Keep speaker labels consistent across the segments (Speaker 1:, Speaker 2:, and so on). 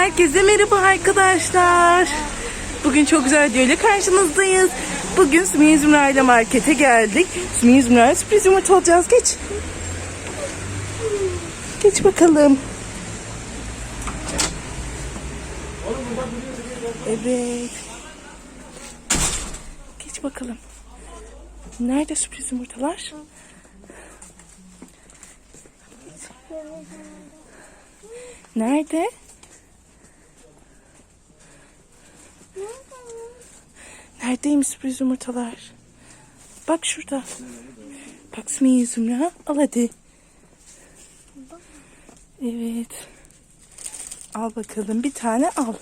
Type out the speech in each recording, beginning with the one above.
Speaker 1: Herkese merhaba arkadaşlar. Bugün çok güzel video ile karşınızdayız. Bugün Sümeyye Zümra ile markete geldik. Sümeyye Zümra'ya sürpriz yumurta alacağız. Geç. Geç bakalım. Evet. Geç bakalım. Nerede sürpriz yumurtalar? Nerede? Neredeymiş sürpriz yumurtalar? Bak şurada. Bak Sümeyye Zümra. Al hadi. Evet. Al bakalım. Bir tane al.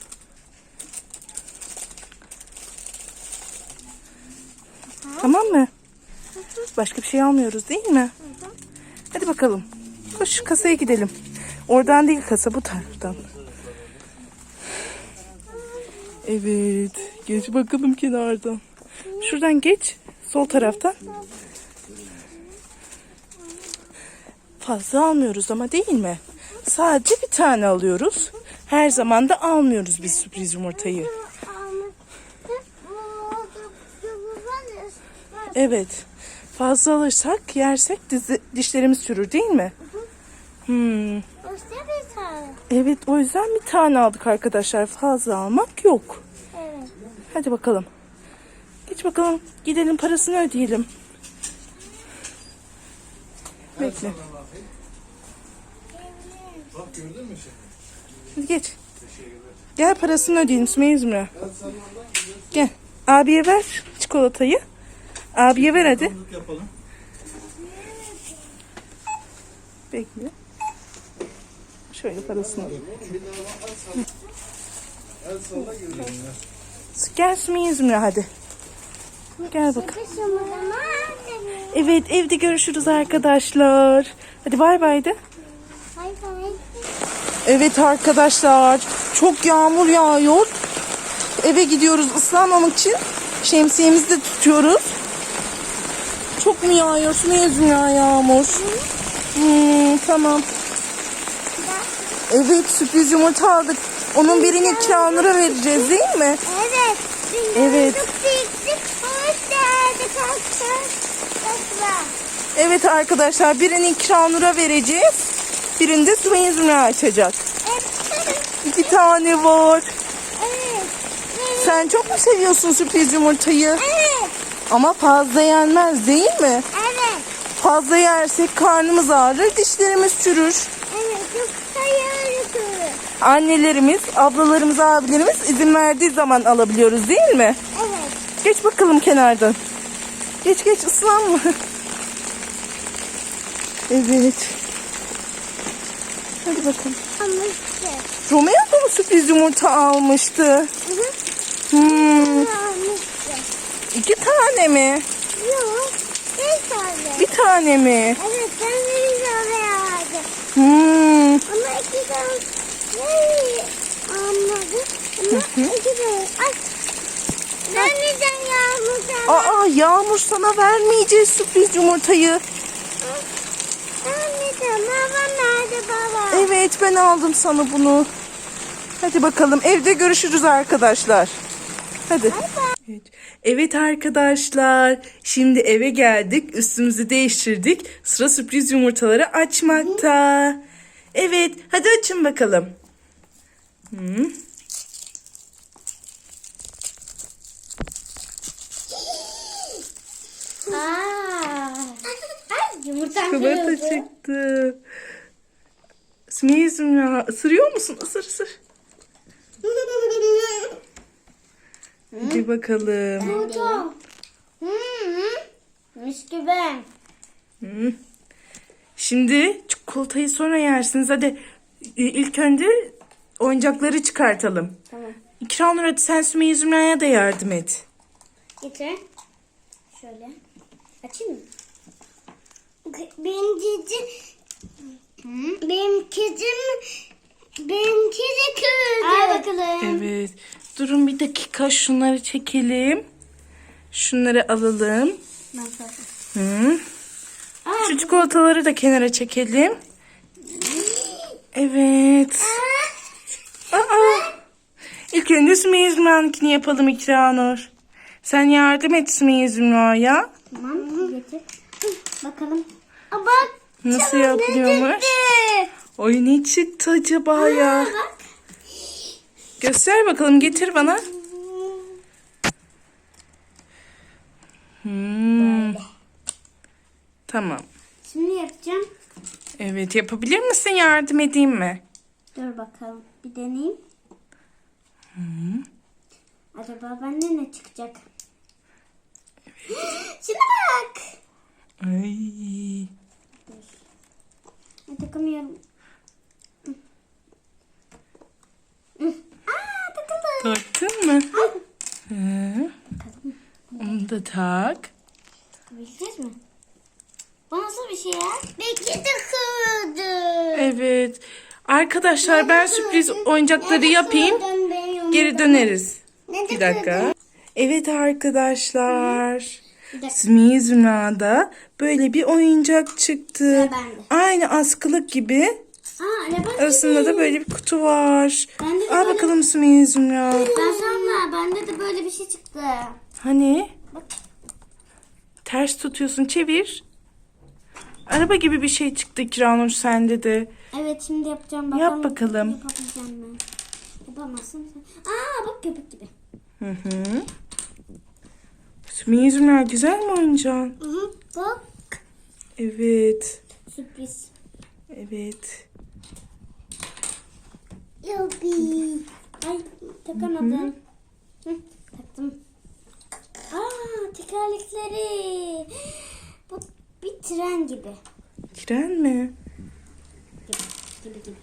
Speaker 1: Tamam mı? Başka bir şey almıyoruz değil mi? Hadi bakalım. Koş kasaya gidelim. Oradan değil kasa bu taraftan. Evet. Geç bakalım kenardan. Şuradan geç. Sol taraftan. Fazla almıyoruz ama değil mi? Sadece bir tane alıyoruz. Her zaman da almıyoruz biz sürpriz yumurtayı. Evet. Fazla alırsak yersek dizi, dişlerimiz çürür değil mi? Hmm. Evet o yüzden bir tane aldık arkadaşlar. Fazla almak yok.
Speaker 2: Evet.
Speaker 1: Hadi bakalım. Geç bakalım. Gidelim parasını ödeyelim. Bekle. Hadi geç. Gel parasını ödeyelim Sümeyye Zümra. Gel. Abiye ver çikolatayı. Abiye ver hadi.
Speaker 3: yapalım.
Speaker 1: Bekle. Şöyle parasını. al.
Speaker 3: El salla göreyim ya.
Speaker 1: Gel Sümeyye Zümra hadi. Gel bak.
Speaker 2: Kışım o zaman.
Speaker 1: Evet evde görüşürüz arkadaşlar. Hadi bay bay de. Evet arkadaşlar çok yağmur yağıyor. Eve gidiyoruz ıslanmamak için. Şemsiyemizi de tutuyoruz. Çok mu yağıyor? Sümeyye Zümra yağmur. Hmm, tamam. Evet sürpriz yumurta aldık. Onun birini kiranlara vereceğiz değil mi?
Speaker 2: Evet.
Speaker 1: Evet. Evet arkadaşlar birini kiranlara vereceğiz. Birini de Sümeyye Zümra açacak.
Speaker 2: Evet.
Speaker 1: İki tane var. Sen çok mu seviyorsun sürpriz yumurtayı? Ama fazla yenmez değil mi? Fazla yersek karnımız ağrır, dişlerimiz çürür.
Speaker 2: Evet. Çok hayırlı.
Speaker 1: Annelerimiz, ablalarımız, abilerimiz izin verdiği zaman alabiliyoruz değil mi?
Speaker 2: Evet.
Speaker 1: Geç bakalım kenardan. Geç geç ıslanma. Evet. Hadi bakalım.
Speaker 2: Almıştı.
Speaker 1: Romeo da mı sürpriz yumurta almıştı?
Speaker 2: Hı hı.
Speaker 1: Hmm,
Speaker 2: Almıştı.
Speaker 1: iki tane mi?
Speaker 2: Yok. Bir tane.
Speaker 1: Bir tane mi?
Speaker 2: Evet. Ben de oraya aldım.
Speaker 1: Hmm,
Speaker 2: Ama iki tane ne anladım. Ama iki tane. Ay. Ben neden yağmur sana?
Speaker 1: aa Yağmur sana vermeyeceğiz sürpriz yumurtayı.
Speaker 2: Ben neden? Baba nerede baba?
Speaker 1: Evet ben aldım sana bunu. Hadi bakalım evde görüşürüz arkadaşlar. Hadi. Evet. Evet arkadaşlar şimdi eve geldik üstümüzü değiştirdik. Sıra sürpriz yumurtaları açmakta. Evet hadi açın bakalım. Hı.
Speaker 2: Aa. Ay yumurtam
Speaker 1: Çikolata
Speaker 2: kırıldı.
Speaker 1: çıktı. Sümeyye Zümra ısırıyor musun? Isır ısır. Hadi bakalım.
Speaker 2: Yumurtam. Hı hı. Mis gibi.
Speaker 1: Hı. Şimdi çikolatayı sonra yersiniz. Hadi e, ilk önce oyuncakları çıkartalım.
Speaker 2: Tamam.
Speaker 1: İkram hadi sen Sümeyye Zümra'ya da yardım et.
Speaker 2: Getir. Şöyle. Açayım mı? Benim kedim... Benim kedim... Benimki de kırıldı. Al bakalım.
Speaker 1: Evet. Durun bir dakika şunları çekelim. Şunları alalım. Hı. Şu çikolataları da kenara çekelim. Evet. Aa, İlk önce Sümeyye Zümra'nınkini yapalım İkranur. Sen yardım et Sümeyye Zümra'ya.
Speaker 2: Tamam getir. Bakalım. Aa, bak.
Speaker 1: Nasıl yapılıyormuş? Oy ne çıktı acaba ya?
Speaker 2: Bak.
Speaker 1: Göster bakalım getir bana. Hmm. Tamam.
Speaker 2: Şimdi yapacağım.
Speaker 1: Evet yapabilir misin yardım edeyim mi?
Speaker 2: Dur bakalım. Bir deneyeyim. Acaba bende ne çıkacak? Şuna bak.
Speaker 1: Ay.
Speaker 2: Ay, Takamıyorum. Aa takıldı.
Speaker 1: Taktın mı? Hı. Onu da tak.
Speaker 2: Bileceğiz mi? Bu nasıl bir şey ya? Belki takıldı.
Speaker 1: Evet. Arkadaşlar ben sürpriz oyuncakları yapayım. Geri döneriz. Bir dakika. Evet arkadaşlar. Sümeyye Zümra'da böyle bir oyuncak çıktı. Aynı askılık gibi.
Speaker 2: Aa
Speaker 1: Arasında da böyle bir kutu var.
Speaker 2: De
Speaker 1: Al bakalım Sümeyye Zümra.
Speaker 2: Ben sana bende de böyle bir şey çıktı.
Speaker 1: Hani? Ters tutuyorsun çevir. Araba gibi bir şey çıktı Kiranur sende de.
Speaker 2: Evet şimdi yapacağım
Speaker 1: Yap
Speaker 2: bakalım.
Speaker 1: bakalım.
Speaker 2: Yapabileceğim? Yapamazsın. sen- Aa bak köpek gibi.
Speaker 1: Hı hı. Sümeyye güzel mi oyuncağın?
Speaker 2: Hı hı. Bak.
Speaker 1: Evet.
Speaker 2: Sürpriz.
Speaker 1: Evet.
Speaker 2: Yuppie. Ay takamadım. Hı, taktım. Aa tekerlekleri. Bu bir tren gibi.
Speaker 1: Tren mi?
Speaker 2: Gibi gibi.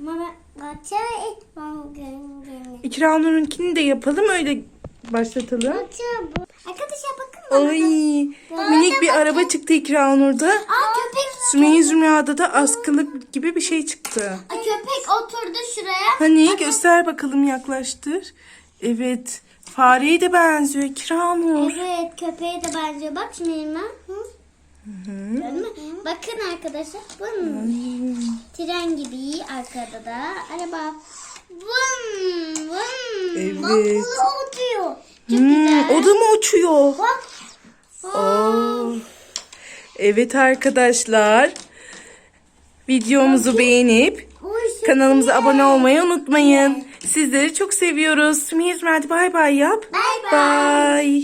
Speaker 2: Ama ben bahçeye etmem gerekiyor.
Speaker 1: İkranur'unkini de yapalım öyle başlatalım.
Speaker 2: Arkadaşlar bakın bana.
Speaker 1: Ay minik bir araba çıktı İkranur'da.
Speaker 2: Aa köpek.
Speaker 1: Sümeyye Zümra'da da askılık gibi bir şey çıktı.
Speaker 2: Aa, köpek oturdu şuraya.
Speaker 1: Hani göster bakalım yaklaştır. Evet. Fareye de benziyor İkranur.
Speaker 2: Evet köpeğe de benziyor. Bak şimdi elime. Bakın arkadaşlar. Vın. Tren gibi arkada da araba. Vın, vın.
Speaker 1: Evet.
Speaker 2: Bak bu oturuyor. Çok
Speaker 1: Hmm,
Speaker 2: güzel.
Speaker 1: o da mı uçuyor?
Speaker 2: Bak.
Speaker 1: Oo. Evet arkadaşlar. Videomuzu beğenip kanalımıza abone olmayı unutmayın. Sizleri çok seviyoruz. Sümeyye Zümra, hadi bay bay yap.
Speaker 2: Bay.
Speaker 1: Bay.